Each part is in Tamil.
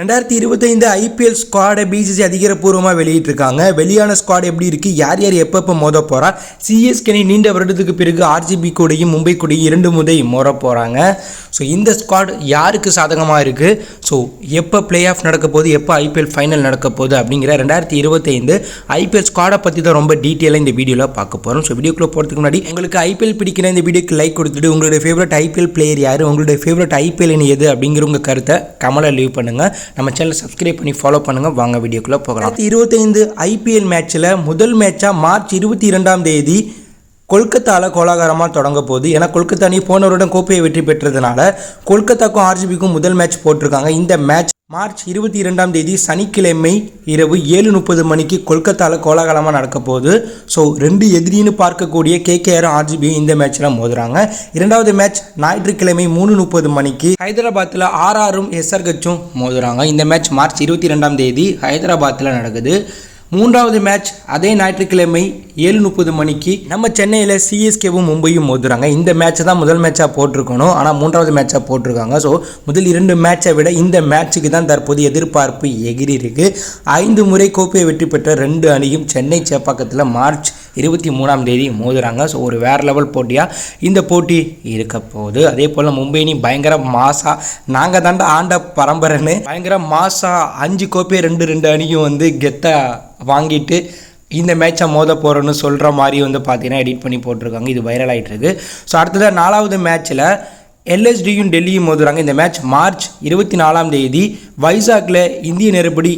ரெண்டாயிரத்தி இருபத்தைந்து ஐபிஎல் ஸ்குவாடை பிசிசி அதிகாரப்பூர்வமாக வெளியிட்டிருக்காங்க. வெளியான ஸ்குவாட் எப்படி இருக்குது யார் யார் எப்பப்போ மோத போகிறா சிஎஸ்கேனி நீண்ட வருடத்துக்கு பிறகு ஆர்ஜிபி கூடையும் மும்பை கூடையும் இரண்டு முறை மோத போகிறாங்க ஸோ இந்த ஸ்குவாட் யாருக்கு சாதகமாக இருக்குது ஸோ எப்போ பிளே ஆஃப் நடக்க போகுது? எப்போ ஐபிஎல் ஃபைனல் நடக்க போகுது? அப்படிங்கிற ரெண்டாயிரத்தி இருபத்தைந்து ஐபிஎல் ஸ்குவாடை பற்றி தான் ரொம்ப டீட்டெயிலாக இந்த வீடியோவில் பார்க்க போகிறோம் ஸோ வீடியோக்குள்ளே போகிறதுக்கு முன்னாடி உங்களுக்கு ஐபிஎல் பிடிக்கிற இந்த வீடியோக்கு லைக் கொடுத்துட்டு உங்களுடைய ஃபேவரட் ஐபிஎல் பிளேயர் யார்? உங்களுடைய ஃபேவரட் ஐபிஎல் எது? அப்படிங்கிற உங்கள் கருத்தை கமலை லீவ் பண்ணுங்கள் நம்ம சேனலை சப்ஸ்கிரைப் பண்ணி ஃபாலோ பண்ணுங்கள் வாங்க வீடியோக்குள்ளே போகலாம். இருபத்தைந்து ஐபிஎல் மேட்ச்சில் முதல் மேட்சாக மார்ச் இருபத்தி இரண்டாம் தேதி கொல்கத்தாவில் கோலாகலமாக தொடங்க போகுது ஏன்னா கொல்கத்தா அணி போன வருடம் கோப்பையை வெற்றி பெற்றதுனால கொல்கத்தாக்கும் ஆர்ஜிபிக்கும் முதல் மேட்ச் போட்டிருக்காங்க. இந்த மேட்ச் மார்ச் இருபத்தி இரண்டாம் தேதி சனிக்கிழமை இரவு ஏழு முப்பது மணிக்கு கொல்கத்தாவில் கோலாகலமாக நடக்க போகுது ஸோ ரெண்டு எதிரின்னு பார்க்கக்கூடிய கேகேஆரும் ஆர்ஜிபியும் இந்த மேட்ச்சில் மோதுறாங்க. இரண்டாவது மேட்ச் ஞாயிற்றுக்கிழமை மூணு முப்பது மணிக்கு ஹைதராபாத்தில் ஆர்ஆரும் எஸ்ஆர்கச்சும் மோதுறாங்க. இந்த மேட்ச் மார்ச் இருபத்தி ரெண்டாம் தேதி ஹைதராபாத்தில் நடக்குது. மூன்றாவது மேட்ச் அதே ஞாயிற்றுக்கிழமை ஏழு முப்பது மணிக்கு நம்ம சென்னையில் சிஎஸ்கேவும் மும்பையும் மோதுறாங்க. இந்த மேட்ச்சை தான் முதல் மேட்சாக போட்டிருக்கணும். ஆனால் மூன்றாவது மேட்சாக போட்டிருக்காங்க. ஸோ முதல் இரண்டு மேட்சை விட இந்த மேட்ச்சுக்கு தான் தற்போது எதிர்பார்ப்பு எகிரி இருக்கு ஐந்து முறை கோப்பையை வெற்றி பெற்ற ரெண்டு அணியும் சென்னை சேப்பாக்கத்தில் மார்ச் இருபத்தி மூணாம் தேதி மோதுறாங்க. ஸோ ஒரு வேறு லெவல் போட்டியாக இந்த போட்டி இருக்க போகுது. அதே போல் மும்பை அணி பயங்கர மாசா நாங்கள் தாண்ட ஆண்ட பரம்பரைன்னு பயங்கர மாசா அஞ்சு கோப்பையை ரெண்டு ரெண்டு அணியும் வந்து கெத்தை வாங்கிட்டு இந்த மேட்சை மோத போகிறோன்னு சொல்கிற மாதிரி வந்து பார்த்தீங்கன்னா எடிட் பண்ணி போட்டிருக்காங்க. இது வைரல் ஆகிட்டுருக்கு ஸோ அடுத்ததாக நாலாவது மேட்ச்சில் எல்எஸ்டியும் டெல்லியும் மோதுறாங்க. இந்த மேட்ச் மார்ச் இருபத்தி நாலாம் தேதி வைசாக்கில் இந்திய நேரப்படி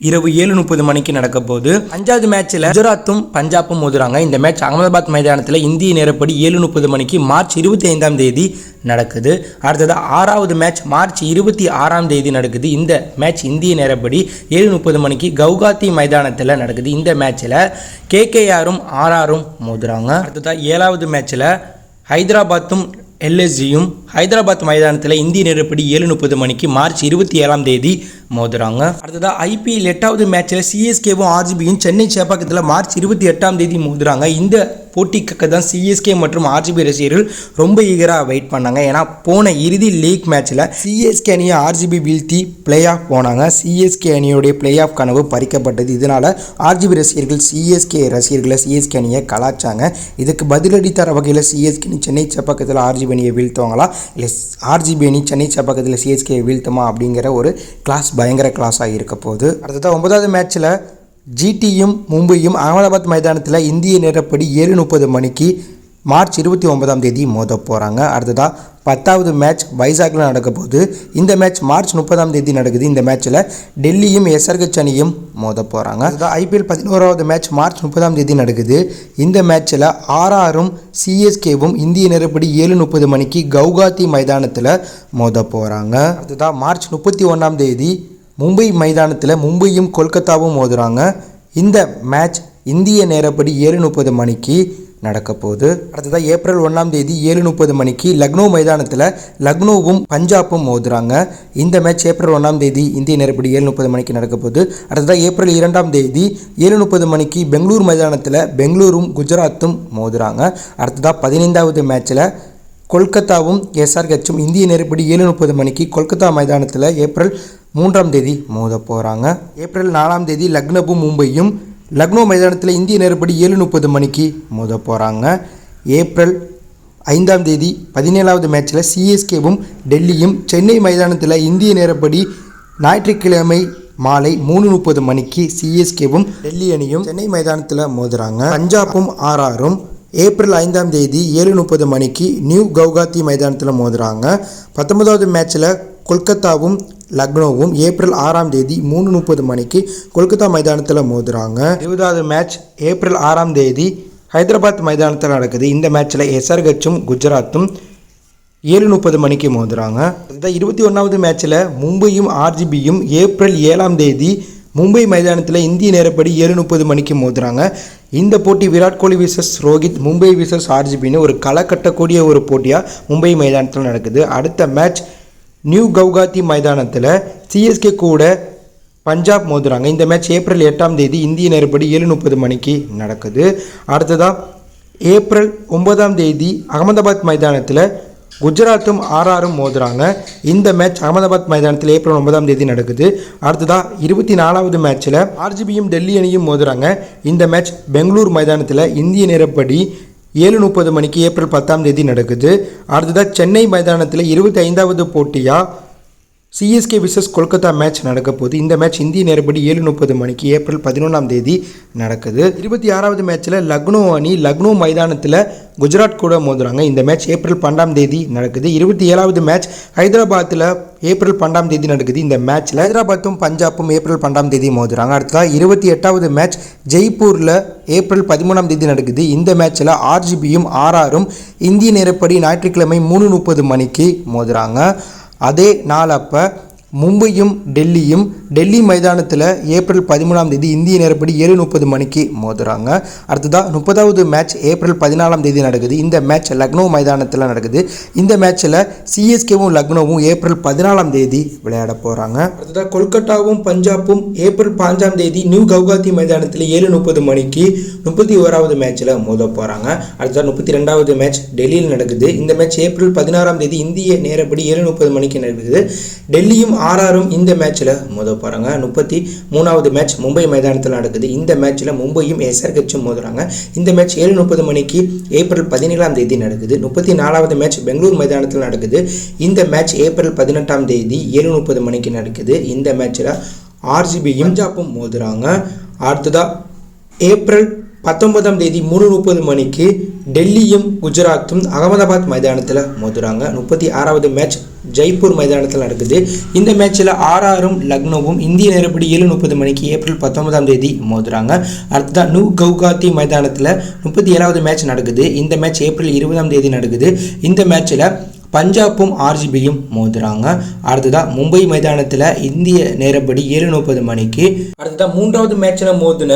இரவு ஏழு முப்பது மணிக்கு நடக்க போது அஞ்சாவது மேட்ச்சில் குஜராத்தும் பஞ்சாப்பும் மோதுறாங்க. இந்த மேட்ச் அகமதாபாத் மைதானத்தில் இந்திய நேரப்படி ஏழு முப்பது மணிக்கு மார்ச் இருபத்தி ஐந்தாம் தேதி நடக்குது. அடுத்தது ஆறாவது மேட்ச் மார்ச் இருபத்தி ஆறாம் தேதி நடக்குது. இந்த மேட்ச் இந்திய நேரப்படி ஏழு முப்பது மணிக்கு கவுகாத்தி மைதானத்தில் நடக்குது. இந்த மேட்ச்சில் கேகேஆரும் ஆர்ஆரும் மோதுறாங்க. அடுத்ததாக ஏழாவது மேட்ச்சில் ஹைதராபாத்தும் எல்எஸ்ஜியும் ஹைதராபாத் மைதானத்தில் இந்திய நேரப்படி ஏழு முப்பது மணிக்கு மார்ச் இருபத்தி ஏழாம் தேதி மோதுறாங்க. அடுத்ததாக ஐபிஎல் எட்டாவது மேட்ச்சில் சிஎஸ்கேவும் ஆர்ஜிபியும் சென்னை சேப்பாக்கத்தில் மார்ச் இருபத்தி எட்டாம் தேதி மோதுறாங்க. இந்த போட்டிக்காக தான் சிஎஸ்கே மற்றும் ஆர்ஜிபி ரசிகர்கள் ரொம்ப ஈகராக வெயிட் பண்ணாங்க. ஏன்னா போன இறுதி லீக் மேட்ச்சில் சிஎஸ்கே அணியை ஆர்ஜிபி வீழ்த்தி பிளே ஆஃப் போனாங்க சிஎஸ்கே அணியோடைய பிளே ஆஃப் கனவு பறிக்கப்பட்டது. இதனால் ஆர்ஜிபி ரசிகர்கள் சிஎஸ்கே ரசிகர்களை சிஎஸ்கே அணியை கலாச்சாங்க. இதுக்கு பதிலடி தர வகையில் சிஎஸ்கே அணி சென்னை சேப்பாக்கத்தில் ஆர்ஜிபி அணியை வீழ்த்துவாங்களா? இல்லை ஆர்ஜிபி அணி சென்னை சேப்பாக்கத்தில் சிஎஸ்கே வீழ்த்தமா அப்படிங்கிற ஒரு கிளாஸ் பயங்கர கிளாஸாக இருக்க போகுது. அடுத்ததாக ஒன்பதாவது மேட்ச்சில் ஜிடியும் மும்பையும் அகமதாபாத் மைதானத்தில் இந்திய நேரப்படி ஏழு முப்பது மணிக்கு மார்ச் இருபத்தி ஒன்பதாம் தேதி மோத போகிறாங்க அடுத்ததாக பத்தாவது மேட்ச் வைசாக்கில் நடக்க போகுது. இந்த மேட்ச் மார்ச் முப்பதாம் தேதி நடக்குது. இந்த மேட்ச்சில் டெல்லியும் எஸ்ஆர்கச் அணியும் மோத போகிறாங்க அதுதான் ஐபிஎல் பதினோராவது மேட்ச் மார்ச் முப்பதாம் தேதி நடக்குது. இந்த மேட்ச்சில் ஆர்ஆரும் சிஎஸ்கேவும் இந்திய நேரப்படி ஏழு முப்பது மணிக்கு கவுகாத்தி மைதானத்தில் மோத போகிறாங்க அதுதான் மார்ச் முப்பத்தி ஒன்றாம் தேதி மும்பை மைதானத்தில் மும்பையும் கொல்கத்தாவும் மோதுறாங்க. இந்த மேட்ச் இந்திய நேரப்படி ஏழு முப்பது மணிக்கு நடக்க போகுது அடுத்ததாக ஏப்ரல் ஒன்றாம் தேதி ஏழு முப்பது மணிக்கு லக்னோ மைதானத்தில் லக்னோவும் பஞ்சாப்பும் மோதுறாங்க. இந்த மேட்ச் ஏப்ரல் ஒன்றாம் தேதி இந்திய நேரப்படி ஏழு முப்பது மணிக்கு நடக்க போகுது அடுத்ததாக ஏப்ரல் இரண்டாம் தேதி ஏழு முப்பது மணிக்கு பெங்களூர் மைதானத்தில் பெங்களூரும் குஜராத்தும் மோதுறாங்க. அடுத்ததாக பதினைந்தாவது மேட்ச்சில் கொல்கத்தாவும் எஸ்ஆர்ஹெச்சும் இந்திய நேரப்படி ஏழு முப்பது மணிக்கு கொல்கத்தா மைதானத்தில் ஏப்ரல் மூன்றாம் தேதி மோத போகிறாங்க ஏப்ரல் நாலாம் தேதி லக்னோவும் மும்பையும் லக்னோ மைதானத்தில் இந்திய நேரப்படி ஏழு முப்பது மணிக்கு மோத போகிறாங்க ஏப்ரல் ஐந்தாம் தேதி பதினேழாவது மேட்ச்சில் சிஎஸ்கேவும் டெல்லியும் சென்னை மைதானத்தில் இந்திய நேரப்படி ஞாயிற்றுக்கிழமை மாலை மூணு முப்பது மணிக்கு சிஎஸ்கேவும் டெல்லி அணியும் சென்னை மைதானத்தில் மோதுறாங்க. பஞ்சாபும் ஆர்ஆரும் ஏப்ரல் ஐந்தாம் தேதி ஏழு முப்பது மணிக்கு நியூ கவுகாத்தி மைதானத்தில் மோதுறாங்க. பத்தொன்பதாவது மேட்ச்சில் கொல்கத்தாவும் லக்னோவும் ஏப்ரல் ஆறாம் தேதி மூணு முப்பது மணிக்கு கொல்கத்தா மைதானத்தில் மோதுறாங்க. இருபதாவது மேட்ச் ஏப்ரல் ஆறாம் தேதி ஹைதராபாத் மைதானத்தில் நடக்குது. இந்த மேட்ச்சில் எஸ்ஆர்ஹெச்சும் குஜராத்தும் ஏழு முப்பது மணிக்கு மோதுறாங்க. இருபத்தி ஒன்றாவது மேட்ச்சில் மும்பையும் ஆர்ஜிபியும் ஏப்ரல் ஏழாம் தேதி மும்பை மைதானத்தில் இந்திய நேரப்படி ஏழு முப்பது மணிக்கு மோதுறாங்க. இந்த போட்டி விராட் கோலி விசஸ் ரோஹித் மும்பை விசஸ் ஆர்ஜிபின்னு ஒரு களை கட்டக்கூடிய ஒரு போட்டியாக மும்பை மைதானத்தில் நடக்குது. அடுத்த மேட்ச் நியூ கவுகாத்தி மைதானத்தில் சிஎஸ்கே கூட பஞ்சாப் மோதுறாங்க. இந்த மேட்ச் ஏப்ரல் எட்டாம் தேதி இந்திய நேரப்படி ஏழு முப்பது மணிக்கு நடக்குது. அடுத்ததாக ஏப்ரல் ஒன்பதாம் தேதி அகமதாபாத் மைதானத்தில் குஜராத்தும் ஆர்ஆரும் மோதுறாங்க. இந்த மேட்ச் அகமதாபாத் மைதானத்தில் ஏப்ரல் ஒன்பதாம் தேதி நடக்குது. அடுத்ததாக இருபத்தி நாலாவது மேட்ச்சில் ஆர்ஜிபியும் டெல்லி அணியும் மோதுறாங்க. இந்த மேட்ச் பெங்களூர் மைதானத்தில் இந்திய நேரப்படி ஏழு முப்பது மணிக்கு ஏப்ரல் பத்தாம் தேதி நடக்குது. அடுத்ததாக சென்னை மைதானத்தில் இருபத்தி ஐந்தாவது போட்டியாக சிஎஸ்கே விசஸ் கொல்கத்தா மேட்ச் நடக்க போது இந்த மேட்ச் இந்திய நேரப்படி ஏழு முப்பது மணிக்கு ஏப்ரல் பதினொன்றாம் தேதி நடக்குது. இருபத்தி ஆறாவது மேட்ச்சில் லக்னோ அணி லக்னோ மைதானத்தில் குஜராத் கூட மோதுறாங்க. இந்த மேட்ச் ஏப்ரல் பன்னெண்டாம் தேதி நடக்குது. இருபத்தி ஏழாவது மேட்ச் ஹைதராபாத்தில் ஏப்ரல் பன்னெண்டாம் தேதி நடக்குது. இந்த மேட்ச்சில் ஹைதராபாத்தும் பஞ்சாப்பும் ஏப்ரல் பன்னெண்டாம் தேதி மோதுறாங்க. அடுத்ததாக இருபத்தி எட்டாவது மேட்ச் ஜெய்ப்பூரில் ஏப்ரல் பதிமூணாம் தேதி நடக்குது. இந்த மேட்ச்சில் ஆர்ஜிபியும் ஆர்ஆரும் இந்திய நேரப்படி ஞாயிற்றுக்கிழமை மூணு முப்பது மணிக்கு மோதுறாங்க. அதே நாள் அப்போ மும்பையும் டெல்லியும் டெல்லி மைதானத்தில் ஏப்ரல் பதிமூணாம் தேதி இந்திய நேரப்படி ஏழு முப்பது மணிக்கு மோதுறாங்க. அடுத்ததாக முப்பதாவது மேட்ச் ஏப்ரல் பதினாலாம் தேதி நடக்குது. இந்த மேட்ச் லக்னோ மைதானத்தில் நடக்குது. இந்த மேட்ச்சில் சிஎஸ்கேவும் லக்னோவும் ஏப்ரல் பதினாலாம் தேதி விளையாட போகிறாங்க அடுத்ததாக கொல்கட்டாவும் பஞ்சாபும் ஏப்ரல் பாஞ்சாம் தேதி நியூ கவுகாத்தி மைதானத்தில் ஏழு முப்பது மணிக்கு முப்பத்தி ஓராவது மேட்ச்சில் மோத போகிறாங்க அடுத்ததாக முப்பத்தி ரெண்டாவது மேட்ச் டெல்லியில் நடக்குது. இந்த மேட்ச் ஏப்ரல் பதினாறாம் தேதி இந்திய நேரப்படி ஏழு முப்பது மணிக்கு நடக்குது. டெல்லியும் ஆர்ஆரும் இந்த மேட்ச்சில் மோத போகிறாங்க முப்பத்தி மூணாவது மேட்ச் மும்பை மைதானத்தில் நடக்குது. இந்த மேட்ச்சில் மும்பையும் எஸ்ஆர்கச்சும் மோதுறாங்க. இந்த மேட்ச் ஏழு முப்பது மணிக்கு ஏப்ரல் பதினேழாம் தேதி நடக்குது. முப்பத்தி நாலாவது மேட்ச் பெங்களூர் மைதானத்தில் நடக்குது. இந்த மேட்ச் ஏப்ரல் பதினெட்டாம் தேதி ஏழு முப்பது மணிக்கு நடக்குது. இந்த மேட்ச்சில் ஆர்ஜிபி இம்ஜாப்பும் மோதுறாங்க. அடுத்ததாக ஏப்ரல் பத்தொன்பதாம் தேதி மூணு முப்பது மணிக்கு டெல்லியும் குஜராத்தும் அகமதாபாத் மைதானத்தில் மோதுறாங்க. முப்பத்தி ஆறாவது மேட்ச் ஜெய்ப்பூர் மைதானத்தில் நடக்குது. இந்த மேட்ச்சில் ஆர்ஆரும் லக்னோவும் இந்திய நேரப்படி ஏழு முப்பது மணிக்கு ஏப்ரல் பத்தொன்பதாம் தேதி மோதுறாங்க. அடுத்ததான் நியூ கவுகாத்தி மைதானத்தில் முப்பத்தி ஏழாவது மேட்ச் நடக்குது. இந்த மேட்ச் ஏப்ரல் இருபதாம் தேதி நடக்குது. இந்த மேட்ச்சில் பஞ்சாப்பும் ஆர்ஜிபியும் மோதுறாங்க. அடுத்ததாக மும்பை மைதானத்தில் இந்திய நேரப்படி ஏழு முப்பது மணிக்கு அடுத்ததாக மூன்றாவது மேட்ச்சில் மோதின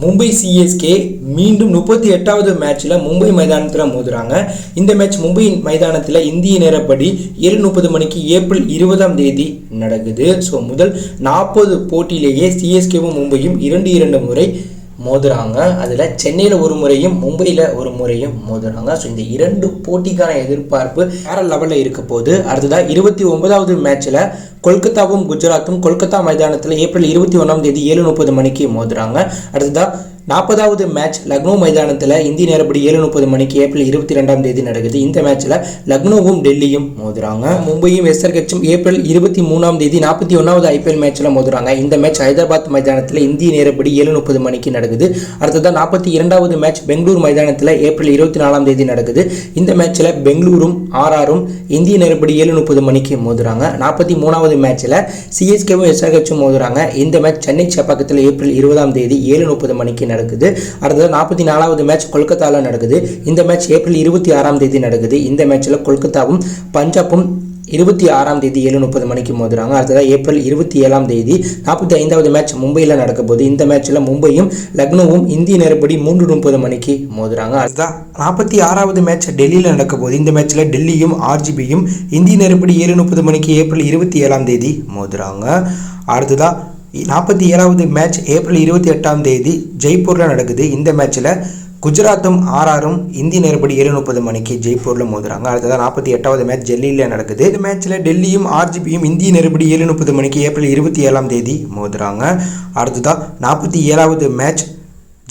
மும்பை சிஎஸ்கே மீண்டும் முப்பத்தி எட்டாவது மேட்ச்சில் மும்பை மைதானத்தில் மோதுறாங்க. இந்த மேட்ச் மும்பை மைதானத்தில் இந்திய நேரப்படி ஏழு முப்பது மணிக்கு ஏப்ரல் இருபதாம் தேதி நடக்குது. ஸோ முதல் நாற்பது போட்டியிலேயே சிஎஸ்கேவும் மும்பையும் இரண்டு இரண்டு முறை மோதுறாங்க. அதில் சென்னையில் ஒரு முறையும் மும்பையில் ஒரு முறையும் மோதுறாங்க. ஸோ இந்த இரண்டு போட்டிக்கான எதிர்பார்ப்பு வேற லெவலில் இருக்க போது அடுத்ததாக இருபத்தி ஒன்பதாவது மேட்ச்சில் கொல்கத்தாவும் குஜராத்தும் கொல்கத்தா மைதானத்தில் ஏப்ரல் இருபத்தி ஒன்றாம் தேதி ஏழு முப்பது மணிக்கு மோதுறாங்க. அடுத்ததாக நாற்பதாவது மேட்ச் லக்னோ மைதானத்தில் இந்திய நேரப்படி ஏழு முப்பது மணிக்கு ஏப்ரல் இருபத்தி ரெண்டாம் தேதி நடக்குது. இந்த மேட்ச்சில் லக்னோவும் டெல்லியும் மோதுறாங்க. மும்பையும் எஸ்ஆர்கச்சும் ஏப்ரல் இருபத்தி மூணாம் தேதி நாற்பத்தி ஒன்றாவது ஐபிஎல் மேட்ச்சில் மோதுறாங்க. இந்த மேட்ச் ஹைதராபாத் மைதானத்தில் இந்திய நேரப்படி ஏழு முப்பது மணிக்கு நடக்குது. அடுத்ததாக நாற்பத்தி இரண்டாவது மேட்ச் பெங்களூர் மைதானத்தில் ஏப்ரல் இருபத்தி நாலாம் தேதி நடக்குது. இந்த மேட்ச்சில் பெங்களூரும் ஆர்ஆரும் இந்திய நேரப்படி ஏழு முப்பது மணிக்கு மோதுறாங்க. நாற்பத்தி மூணாவது மேட்ச்சில் சிஎஸ்கேவும் எஸ்ஆர்கச்சும் மோதுறாங்க. இந்த மேட்ச் சென்னை சப்பாக்கத்தில் ஏப்ரல் இருபதாம் தேதி ஏழு முப்பது மணிக்கு நடக்குது. அடுத்தது நாற்பத்தி நாலாவது மேட்ச் கொல்கத்தாவில் நடக்குது. இந்த மேட்ச் ஏப்ரல் இருபத்தி ஆறாம் தேதி நடக்குது. இந்த மேட்ச்சில் கொல்கத்தாவும் பஞ்சாப்பும் இருபத்தி ஆறாம் தேதி ஏழு முப்பது மணிக்கு மோதுறாங்க. அடுத்ததாக ஏப்ரல் இருபத்தி ஏழாம் தேதி நாற்பத்தி ஐந்தாவது மேட்ச் மும்பையில் நடக்க போது இந்த மேட்ச்சில் மும்பையும் லக்னோவும் இந்திய நேரப்படி மூன்று முப்பது மணிக்கு மோதுறாங்க. அடுத்ததாக நாற்பத்தி ஆறாவது மேட்ச் டெல்லியில் நடக்க போது இந்த மேட்ச்சில் டெல்லியும் ஆர்ஜிபியும் இந்திய நேரப்படி ஏழு முப்பது மணிக்கு ஏப்ரல் இருபத்தி ஏழாம் தேதி மோதுறாங்க. அடுத்ததாக நாற்பத்தி ஏழாவது மேட்ச் ஏப்ரல் இருபத்தி எட்டாம் தேதி ஜெய்ப்பூரில் நடக்குது. இந்த மேட்ச்சில் குஜராத்தும் ஆர்ஆரும் இந்திய நேரப்படி ஏழு முப்பது மணிக்கு ஜெய்ப்பூரில் மோதுறாங்க. அடுத்ததான் நாற்பத்தி எட்டாவது மேட்ச் டெல்லியில் நடக்குது. இந்த மேட்ச்சில் டெல்லியும் ஆர்ஜிபியும் இந்திய நேரப்படி ஏழு முப்பது மணிக்கு ஏப்ரல் இருபத்தி ஏழாம் தேதி மோதுறாங்க. அடுத்ததாக நாற்பத்தி ஏழாவது மேட்ச்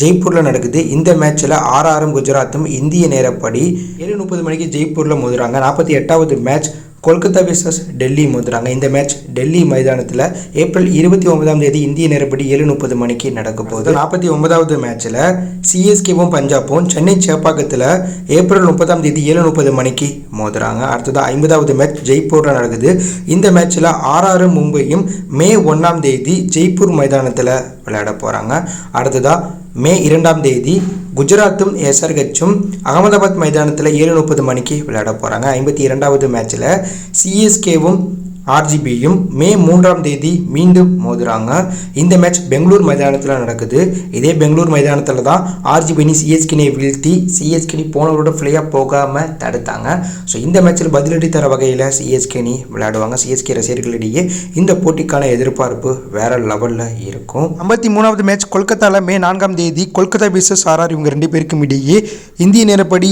ஜெய்ப்பூரில் நடக்குது. இந்த மேட்ச்சில் ஆர்ஆரும் குஜராத்தும் இந்திய நேரப்படி ஏழு முப்பது மணிக்கு ஜெய்ப்பூரில் மோதுறாங்க. நாற்பத்தி எட்டாவது மேட்ச் கொல்கத்தா விசஸ் டெல்லி மோதுறாங்க. இந்த மேட்ச் டெல்லி மைதானத்தில் ஏப்ரல் இருபத்தி ஒன்பதாம் தேதி இந்திய நேரப்படி ஏழு முப்பது மணிக்கு நடக்க போகுது. நாற்பத்தி ஒன்பதாவது மேட்ச்சில் சிஎஸ்கேவும் பஞ்சாப்பும் சென்னை சேப்பாக்கத்தில் ஏப்ரல் முப்பதாம் தேதி ஏழு முப்பது மணிக்கு மோதுறாங்க. அடுத்தது ஐம்பதாவது மேட்ச் ஜெய்ப்பூரில் நடக்குது. இந்த மேட்ச்சில் ஆர்ஆர் மும்பையும் மே ஒன்றாம் தேதி ஜெய்ப்பூர் மைதானத்தில் விளையாட போகிறாங்க அடுத்ததாக மே இரண்டாம் தேதி குஜராத்தும் எஸ்ஆர்ஹெச்சும் அகமதாபாத் மைதானத்தில் ஏழு முப்பது மணிக்கு விளையாட போகிறாங்க ஐம்பத்தி இரண்டாவது மேட்ச்சில் சிஎஸ்கேவும் ஆர்ஜிபியும் மே மூன்றாம் தேதி மீண்டும் மோதுறாங்க. இந்த மேட்ச் பெங்களூர் மைதானத்தில் நடக்குது. இதே பெங்களூர் மைதானத்தில் தான் ஆர்ஜிபினி சிஎஸ்கினை வீழ்த்தி சிஎஸ்கினி போனவரோட ஃப்ளையாக போகாமல் தடுத்தாங்க. ஸோ இந்த மேட்ச்சில் பதிலடி தர வகையில் சிஎஸ்கேனி விளையாடுவாங்க. சிஎஸ்கே ரசிகர்களிடையே இந்த போட்டிக்கான எதிர்பார்ப்பு வேற லெவலில் இருக்கும். ஐம்பத்தி மூணாவது மேட்ச் கொல்கத்தாவில் மே நான்காம் தேதி கொல்கத்தா விசஸ் ஆர்ஆர் இவங்க ரெண்டு பேருக்கும் இடையே இந்திய நேரப்படி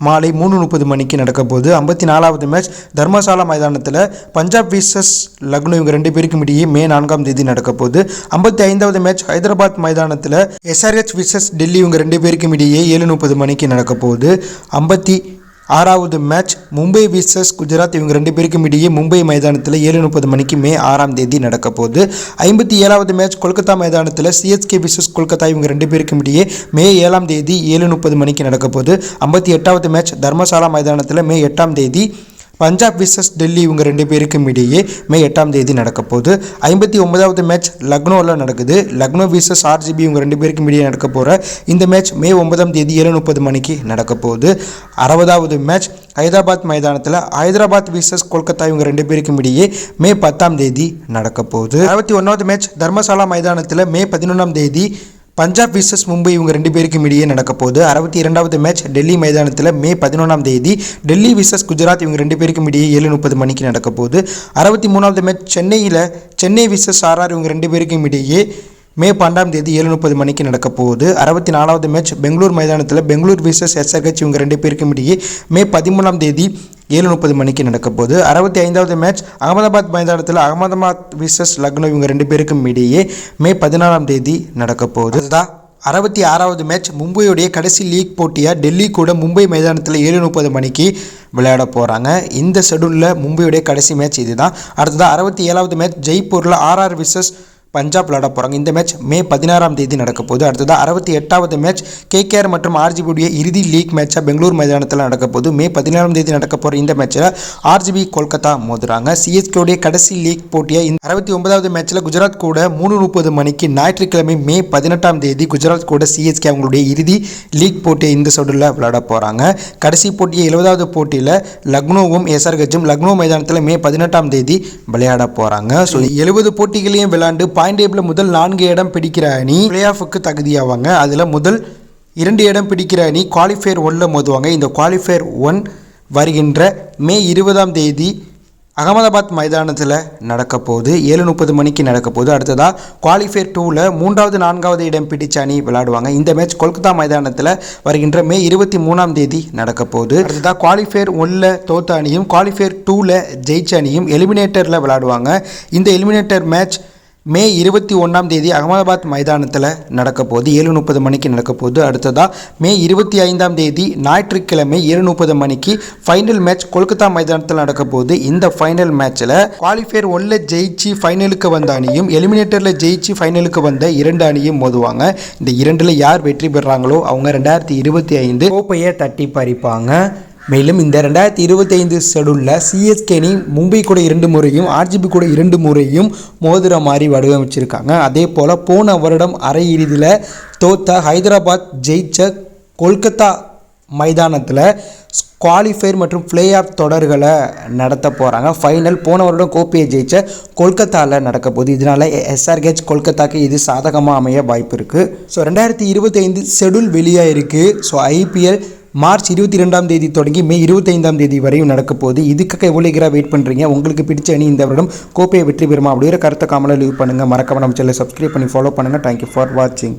மாலை மூணு முப்பது மணிக்கு நடக்க போகுது ஐம்பத்தி நாலாவது மேட்ச் தர்மசாலா மைதானத்தில் பஞ்சாப் விசஸ் லக்னோ. இவங்க ரெண்டு பேருக்கும் இடையே மே நான்காம் தேதி நடக்க போகுது ஐம்பத்தி ஐந்தாவது மேட்ச் ஹைதராபாத் மைதானத்தில் எஸ்ஆர்ஹெச் விசஸ் டெல்லி. இவங்க ரெண்டு பேருக்கும் இடையே ஏழு முப்பது மணிக்கு நடக்க போகுது ஐம்பத்தி ஆறாவது மேட்ச் மும்பை விசஸ் குஜராத். இவங்க ரெண்டு பேருக்கும் இடையே மும்பை மைதானத்தில் ஏழு முப்பது மணிக்கு மே ஆறாம் தேதி நடக்க போகுது. ஐம்பத்தி ஏழாவது மேட்ச் கொல்கத்தா மைதானத்தில் சிஎஸ்கே விசஸ் கொல்கத்தா. இவங்க ரெண்டு பேருக்கும் இடையே மே ஏழாம் தேதி ஏழு முப்பது மணிக்கு நடக்க போகுது. ஐம்பத்தி எட்டாவது மேட்ச் தர்மசாலா மைதானத்தில் மே எட்டாம் தேதி பஞ்சாப் விசஸ் டெல்லி இவங்க ரெண்டு பேருக்கும் இடையே மே எட்டாம் தேதி நடக்க போகுது. ஐம்பத்தி ஒன்பதாவது மேட்ச் லக்னோவில் நடக்குது. லக்னோ விசஸ் ஆர்ஜிபி இவங்க ரெண்டு பேருக்கும் இடையே நடக்க போகிற இந்த மேட்ச் மே ஒன்பதாம் தேதி ஏழு முப்பது மணிக்கு நடக்க போகுது. அறுபதாவது மேட்ச் ஹைதராபாத் மைதானத்தில் ஹைதராபாத் விசஸ் கொல்கத்தா இவங்க ரெண்டு பேருக்கும் இடையே மே பத்தாம் தேதி நடக்க போகுது. அறுபத்தி ஒன்றாவது மேட்ச் தர்மசாலா மைதானத்தில் மே பதினொன்றாம் தேதி பஞ்சாப் விசஸ் மும்பை இவங்க ரெண்டு பேருக்கும் இடையே நடக்க போகுது. அறுபத்தி இரண்டாவது மேட்ச் டெல்லி மைதானத்தில் மே பதினொன்றாம் தேதி டெல்லி விசஸ் குஜராத் இவங்க ரெண்டு பேருக்கும் இடையே ஏழு முப்பது மணிக்கு நடக்க போகுது. அறுபத்தி மூணாவது மேட்ச் சென்னையில் சென்னை விசஸ் ஆர்ஆர் இவங்க ரெண்டு பேருக்கும் இடையே மே பன்னெண்டாம் தேதி ஏழு முப்பது மணிக்கு நடக்க போகுது. அறுபத்தி நாலாவது மேட்ச் பெங்களூர் மைதானத்தில் பெங்களூர் விசஸ் எஸ்ஆர்ஹெச் இவங்க ரெண்டு பேருக்கும் இடையே மே பதிமூணாம் தேதி ஏழு முப்பது மணிக்கு நடக்க போகுது. அறுபத்தி ஐந்தாவது மேட்ச் அகமதாபாத் மைதானத்தில் அகமதாபாத் விசஸ் லக்னோ இவங்க ரெண்டு பேருக்கும் இடையே மே பதினாலாம் தேதி நடக்க போகுது. அதுதான் அறுபத்தி ஆறாவது மேட்ச் மும்பையுடைய கடைசி லீக் போட்டியாக டெல்லி கூட மும்பை மைதானத்தில் ஏழு முப்பது மணிக்கு விளையாட போகிறாங்க இந்த ஷெடியூலில் மும்பையுடைய கடைசி மேட்ச் இதுதான். அடுத்ததாக அறுபத்தி ஏழாவது மேட்ச் ஜெய்ப்பூரில் ஆர்ஆர் விசஸ் பஞ்சாப் விளையாட போகிறாங்க இந்த மேட்ச் மே பதினாறாம் தேதி நடக்க போகுது. அடுத்ததாக அறுபத்தி எட்டாவது மேட்ச் கேகேஆர் மற்றும் ஆர்ஜிபியுடைய இறுதி லீக் மேட்சாக பெங்களூர் மைதானத்தில் நடக்க போகுது. மே பதினாறாம் தேதி நடக்க போகிற இந்த மேட்ச்சில் ஆர்ஜிபி கொல்கத்தா மோதுறாங்க. சிஎஸ்கேவுடைய கடைசி லீக் போட்டியை இந்த அறுபத்தி ஒன்பதாவது மேட்ச்சில் குஜராத் கூட மூணு முப்பது மணிக்கு ஞாயிற்றுக்கிழமை மே பதினெட்டாம் தேதி குஜராத் கூட சிஎஸ்கே அவங்களுடைய இறுதி லீக் போட்டியை இந்த சொடரில் விளையாட போகிறாங்க கடைசி போட்டியை எழுபதாவது போட்டியில் லக்னோவும் எஸ்ஆர்ஹெச்சும் லக்னோ மைதானத்தில் மே பதினெட்டாம் தேதி விளையாட போகிறாங்க ஸோ எழுபது போட்டிகளையும் விளையாண்டு பாயிண்ட் டேபிளில் முதல் நான்கு இடம் பிடிக்கிற அணி பிளே ஆஃபுக்கு தகுதியாவாங்க. அதில் முதல் இரண்டு இடம் பிடிக்கிற அணி குவாலிஃபயர் ஒன்றில் மோதுவாங்க. இந்த குவாலிஃபயர் ஒன் வருகின்ற மே இருபதாம் தேதி அகமதாபாத் மைதானத்தில் நடக்க போகுது. ஏழு முப்பது மணிக்கு நடக்க போகுது. அடுத்ததாக குவாலிஃபயர் டூவில் மூன்றாவது நான்காவது இடம் பிடிச்ச அணி விளையாடுவாங்க. இந்த மேட்ச் கொல்கத்தா மைதானத்தில் வருகின்ற மே இருபத்தி மூணாம் தேதி நடக்க போகுது. அடுத்ததாக குவாலிஃபயர் ஒன்றில் தோத்த அணியும் குவாலிஃபயர் டூவில் ஜெயிச்ச அணியும் எலிமினேட்டரில் விளையாடுவாங்க. இந்த எலிமினேட்டர் மேட்ச் மே இருபத்தி ஒன்றாம் தேதி அகமதாபாத் மைதானத்தில் நடக்க போகுது ஏழு முப்பது மணிக்கு நடக்க போகுது அடுத்ததாக மே இருபத்தி ஐந்தாம் தேதி ஞாயிற்றுக்கிழமை ஏழு முப்பது மணிக்கு ஃபைனல் மேட்ச் கொல்கத்தா மைதானத்தில் நடக்க போகுது இந்த ஃபைனல் மேட்ச்சில் குவாலிஃபயர் ஒன்றில் ஜெயிச்சு ஃபைனலுக்கு வந்த அணியும் எலிமினேட்டரில் ஜெயிச்சு ஃபைனலுக்கு வந்த இரண்டு அணியும் மோதுவாங்க. இந்த இரண்டில் யார் வெற்றி பெறாங்களோ அவங்க ரெண்டாயிரத்தி இருபத்தி ஐந்து கோப்பையை தட்டி பறிப்பாங்க. மேலும் இந்த ரெண்டாயிரத்தி இருபத்தைந்து ஷெடியூலில் சிஎஸ்கே அணி மும்பை கூட இரண்டு முறையும் ஆர்ஜிபி கூட இரண்டு முறையும் மோதிர மாதிரி வடிவமைச்சிருக்காங்க. அதே போல் போன வருடம் அரையிறுதியில் தோத்த ஹைதராபாத் ஜெயிச்ச கொல்கத்தா மைதானத்தில் குவாலிஃபயர் மற்றும் பிளே ஆஃப் தொடர்களை நடத்த போகிறாங்க ஃபைனல் போன வருடம் கோப்பையை ஜெயிச்ச கொல்கத்தாவில் நடக்க போகுது. இதனால் எஸ்ஆர்கேச் கொல்கத்தாக்கு இது சாதகமாக அமைய வாய்ப்பு இருக்குது ஸோ ரெண்டாயிரத்தி இருபத்தைந்து ஷெடியூல் வெளியாக இருக்குது ஸோ ஐபிஎல் மார்ச் இருபத்தி ரெண்டாம் தேதி தொடங்கி மே இருபத்தைந்தாம் தேதி வரையும் நடக்க போகுது. இதுக்காக எவ்வளோ ஈகராக வெயிட் பண்ணுறீங்க உங்களுக்கு பிடிச்ச அணி இந்த வருடம் கோப்பையை வெற்றி பெறுமா? அப்படிங்கிற கருத்தை காமலாக லீவ் பண்ணுங்கள் மறக்காம நம்ம சேனலை சப்ஸ்கிரைப் பண்ணி ஃபாலோ பண்ணுங்கள் தேங்க்யூ ஃபார் வாட்சிங்